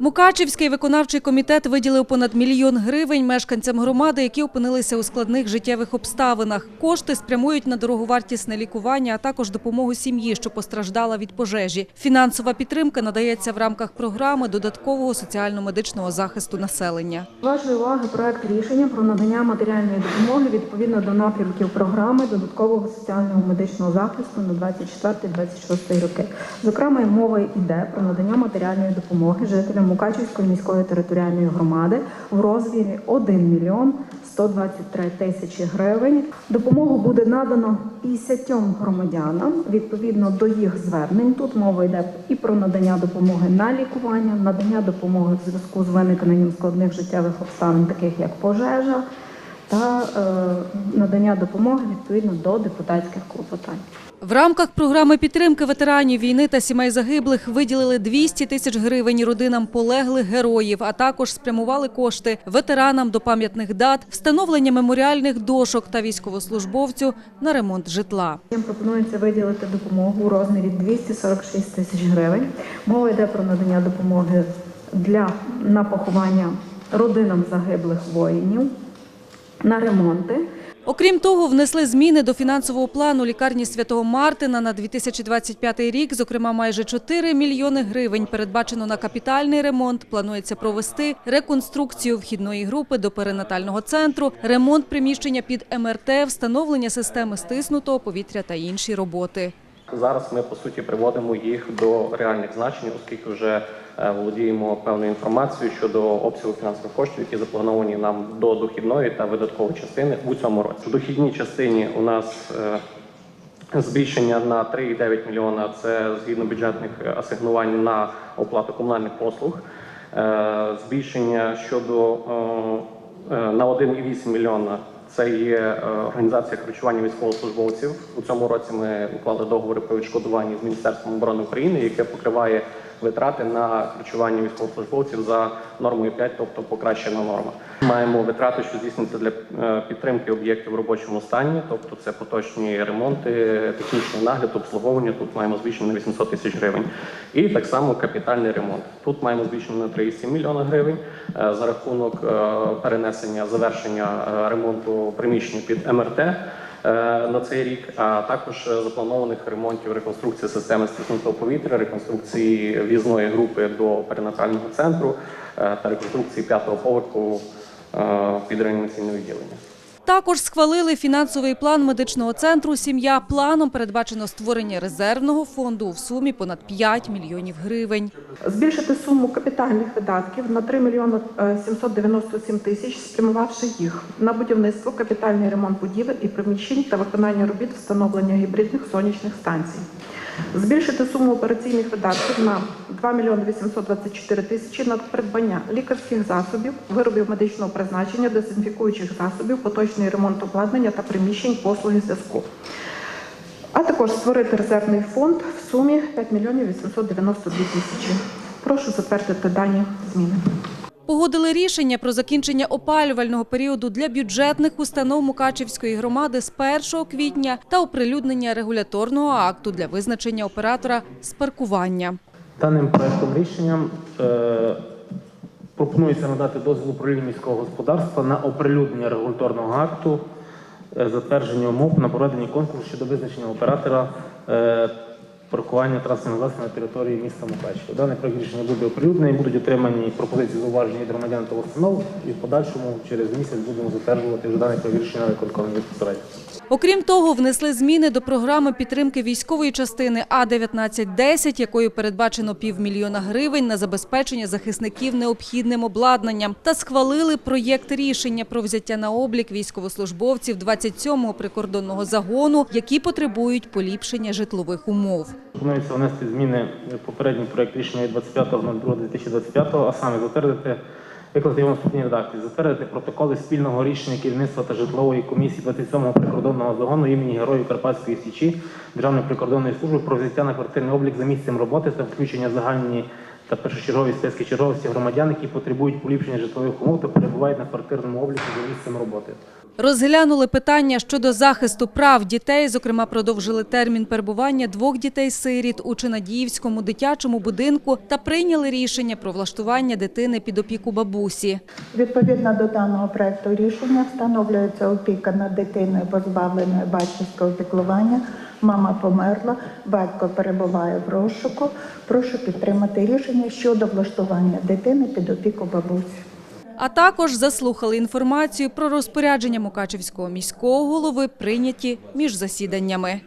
Мукачівський виконавчий комітет виділив понад мільйон гривень мешканцям громади, які опинилися у складних життєвих обставинах. Кошти спрямують на дороговартісне лікування, а також допомогу сім'ї, що постраждала від пожежі. Фінансова підтримка надається в рамках програми додаткового соціально-медичного захисту населення. Вашої уваги проект рішення про надання матеріальної допомоги відповідно до напрямків програми додаткового соціального медичного захисту на 24-26 роки. Зокрема, мова йде про надання матеріальної допомоги жителям Мукачівської міської територіальної громади в розмірі 1 мільйон 123 тисячі гривень. Допомогу буде надано 50 громадянам відповідно до їх звернень. Тут мова йде і про надання допомоги на лікування, надання допомоги в зв'язку з виникненням складних життєвих обставин, таких як пожежа, та е, надання допомоги відповідно до депутатських клопотань. В рамках програми підтримки ветеранів війни та сімей загиблих виділили 200 тисяч гривень родинам полеглих героїв, а також спрямували кошти ветеранам до пам'ятних дат, встановлення меморіальних дошок та військовослужбовцю на ремонт житла. Їм пропонується виділити допомогу у розмірі 246 тисяч гривень. Мова йде про надання допомоги для на поховання родинам загиблих воїнів, на ремонти. Окрім того, внесли зміни до фінансового плану лікарні Святого Мартина на 2025 рік. Зокрема, майже 4 мільйони гривень передбачено на капітальний ремонт. Планується провести реконструкцію вхідної групи до перинатального центру, ремонт приміщення під МРТ, встановлення системи стиснутого повітря та інші роботи. Зараз ми по суті приводимо їх до реальних значень, оскільки вже е, володіємо певною інформацією щодо обсягу фінансових коштів, які заплановані нам до дохідної та видаткової частини у цьому році. В дохідній частині у нас е, збільшення на 3,9 мільйона. Це згідно бюджетних асигнувань на оплату комунальних послуг. Е, Збільшення щодо е, е, на 1,8 мільйона. Це є е, організація харчування військовослужбовців. У цьому році ми уклали договори про відшкодування з Міністерством оборони України, яке покриває витрати на харчування військовослужбовців за нормою 5, тобто покращена норма. Маємо витрати, що здійснюються для е, підтримки об'єктів в робочому стані, тобто це поточні ремонти, технічний нагляд, обслуговування. Тут маємо збільшення на 800 тисяч гривень. І так само капітальний ремонт. Тут маємо збільшення на 3,7 мільйона гривень е, за рахунок е, перенесення завершення ремонту приміщення під МРТ на цей рік, а також е, запланованих ремонтів реконструкції системи стиснутого повітря, реконструкції в'їзної групи до перинатального центру е, та реконструкції п'ятого поверху е, під реанімаційне відділення. Також схвалили фінансовий план медичного центру «Сім'я». Планом передбачено створення резервного фонду в сумі понад 5 мільйонів гривень. Збільшити суму капітальних видатків на 3 мільйони е, 797 тисяч, спрямувавши їх на будівництво, капітальний ремонт будівель і приміщень та виконання робіт встановлення гібридних сонячних станцій. Збільшити суму операційних видатків на 2 мільйони 824 тисячі на придбання лікарських засобів, виробів медичного призначення, дезінфікуючих засобів, поточний ремонт обладнання та приміщень послуги зв'язку. А також створити резервний фонд в сумі 5 мільйонів 892 тисячі. Прошу затвердити дані зміни. Погодили рішення про закінчення опалювального періоду для бюджетних установ Мукачівської громади з 1 квітня та оприлюднення регуляторного акту для визначення оператора з паркування. Даним проектом рішенням е, пропонується надати дозвіл управлінню міського господарства на оприлюднення регуляторного акту, е, затвердження умов на проведення конкурсу щодо визначення оператора е, паркування транспортних засобів на території міста Мукачева. Даний проект рішення буде оприлюднений, будуть отримані пропозиції зауваження від громадян та установ, і в подальшому через місяць будемо затверджувати вже даний проект рішення на виконкомі безпосередньо. Окрім того, внесли зміни до програми підтримки військової частини А-1910, якою передбачено півмільйона гривень на забезпечення захисників необхідним обладнанням, та схвалили проєкт рішення про взяття на облік військовослужбовців 27-го прикордонного загону, які потребують поліпшення житлових умов. Пропонується внести зміни в попередній проект рішення від 25.02.2025, а саме затвердити викласти його наступній редакції, затвердити протоколи спільного рішення керівництва та житлової комісії 27-го прикордонного загону імені Героїв Карпатської Січі Державної прикордонної служби про взяття на квартирний облік за місцем роботи та включення загальні та першочергові списки черговості громадян, які потребують поліпшення житлових умов та перебувають на квартирному обліку за місцем роботи. Розглянули питання щодо захисту прав дітей, зокрема, продовжили термін перебування двох дітей-сиріт у Чинадіївському дитячому будинку та прийняли рішення про влаштування дитини під опіку бабусі. Відповідно до даного проекту рішення встановлюється опіка над дитиною позбавленою батьківського піклування. Мама померла, батько перебуває в розшуку. Прошу підтримати рішення щодо влаштування дитини під опіку бабусі. А також заслухали інформацію про розпорядження Мукачевського міського голови, прийняті між засіданнями.